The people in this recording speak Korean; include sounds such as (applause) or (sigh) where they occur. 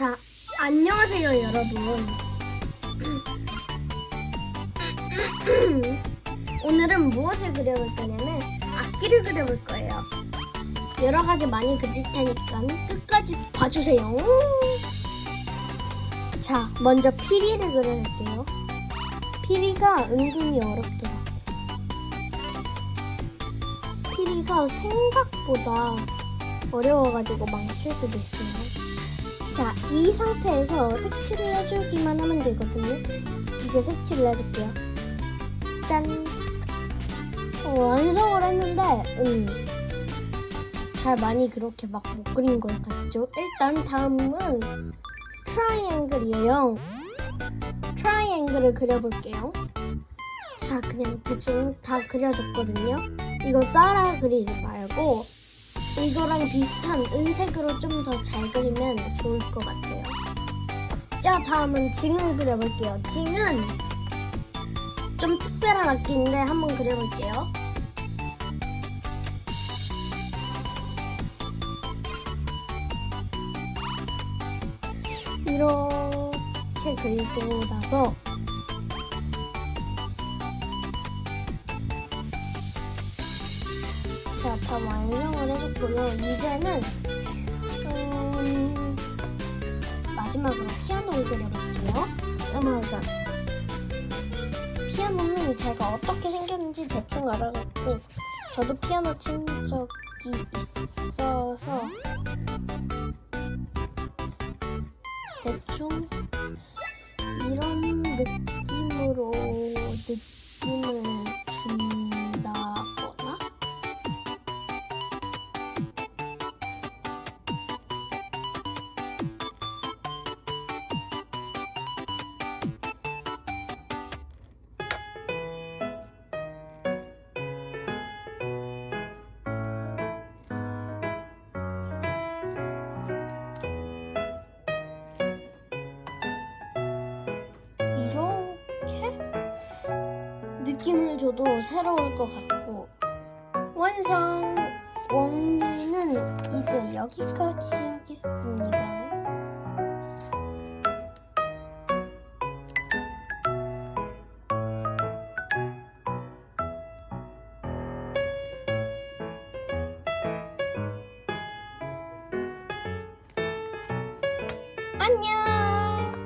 자, 안녕하세요, 여러분. (clears throat) 오늘은 무엇을 그려볼 거냐면 악기를 그려볼 거예요. 여러 가지 많이 그릴 테니까 끝까지 봐주세요. 자, 먼저 피리를 그려볼게요. 피리가 은근히 어렵더라고요. 피리가 생각보다 어려워가지고 망칠 수도 있어요. 자, 이 상태에서 색칠을 해주기만 하면 되거든요. 이제 색칠을 해줄게요. 짠! 어, 완성을 했는데, 음, 잘 많이 그렇게 막 못 그린 것 같죠? 일단 다음은 트라이앵글이에요. 트라이앵글을 그려볼게요. 자, 그냥 대충 다 그려줬거든요. 이거 따라 그리지 말고, 이거랑 비슷한 은색으로 좀 더 잘 그리면 좋을 것 같아요. 자, 다음은 징을 그려볼게요. 징은 좀 특별한 악기인데 한번 그려볼게요. 이렇게 그리고 나서 자, 다 완성을 해줬고요. 이제는 음, 마지막으로 피아노를 그려볼게요. 음악은 피아노는 제가 어떻게 생겼는지 대충 알아갖고 저도 피아노 친 적이 있어서 대충 이런 느낌으로 느낌을 느낌을 줘도 새로울 것 같고 완성 원리는 이제 여기까지 하겠습니다. 안녕.